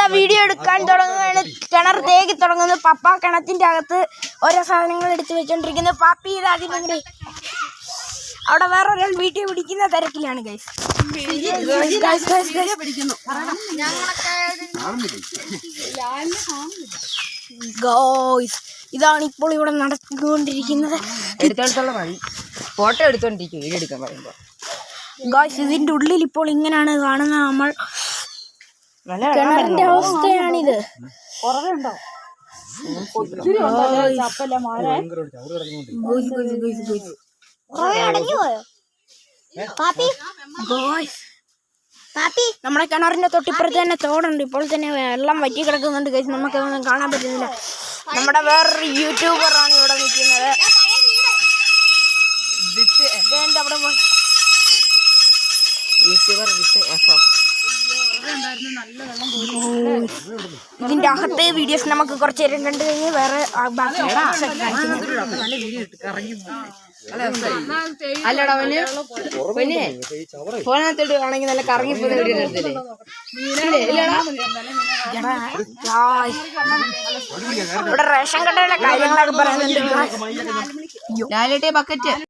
ഇതാ വീഡിയോ എടുക്കാൻ തുടങ്ങുകയാണ്. കിണർ തേക്കി തുടങ്ങുന്നു. പപ്പ കിണറ്റിന്റെ അകത്ത് ഓരോ സാധനങ്ങൾ എടുത്തു വെച്ചോണ്ടിരിക്കുന്നു. പാപ്പി ഇത് അതിനെ അവിടെ വേറെ ഒരാൾ വീട്ടിൽ പിടിക്കുന്ന തിരക്കിലാണ് ഗൈസ് ഗോയ്സ് ഇതാണ് ഇപ്പോൾ ഇവിടെ നടന്നുകൊണ്ടിരിക്കുന്നത്. എടുത്തോടത്തോളം വഴി. ഫോട്ടോ എടുത്തോണ്ടിരിക്കും വീഡിയോ എടുക്കാൻ പറയുമ്പോ. ഗോയ്സ് ഇതിന്റെ ഉള്ളിൽ ഇപ്പോൾ ഇങ്ങനെയാണ് കാണുന്നത് നമ്മൾ. കിണറിന്റെ അവസ്ഥയാണിത്. ഗോയ്സ് നമ്മുടെ കിണറിന്റെ തൊട്ടിപ്പുറത്ത് തന്നെ തോടുണ്ട്. ഇപ്പോൾ തന്നെ വെള്ളം വറ്റി കിടക്കുന്നുണ്ട് കഴിച്ച് നമുക്ക് അതൊന്നും കാണാൻ പറ്റുന്നില്ല. നമ്മുടെ വേറൊരു യൂട്യൂബറാണ് ഇവിടെ നിൽക്കുന്നത്. യൂട്യൂബർ വിത്ത് എഫ് എഫ് ഇതിന്റെ അകത്തെ വീഡിയോസ് നമുക്ക് കുറച്ച് നേരം കണ്ടു കഴിഞ്ഞ് വേറെ ബാക്കി. അല്ലടാ അവന് പിന്നെ ഫോണിനകത്തോട്ട് ആണെങ്കിൽ നല്ല കറങ്ങി പോകുന്ന വീഡിയോ എടുത്തില്ലേ. ഇവിടെ റേഷൻ കടയിലെ കാര്യങ്ങളൊക്കെ പറയുന്നുണ്ട് ബക്കറ്റ്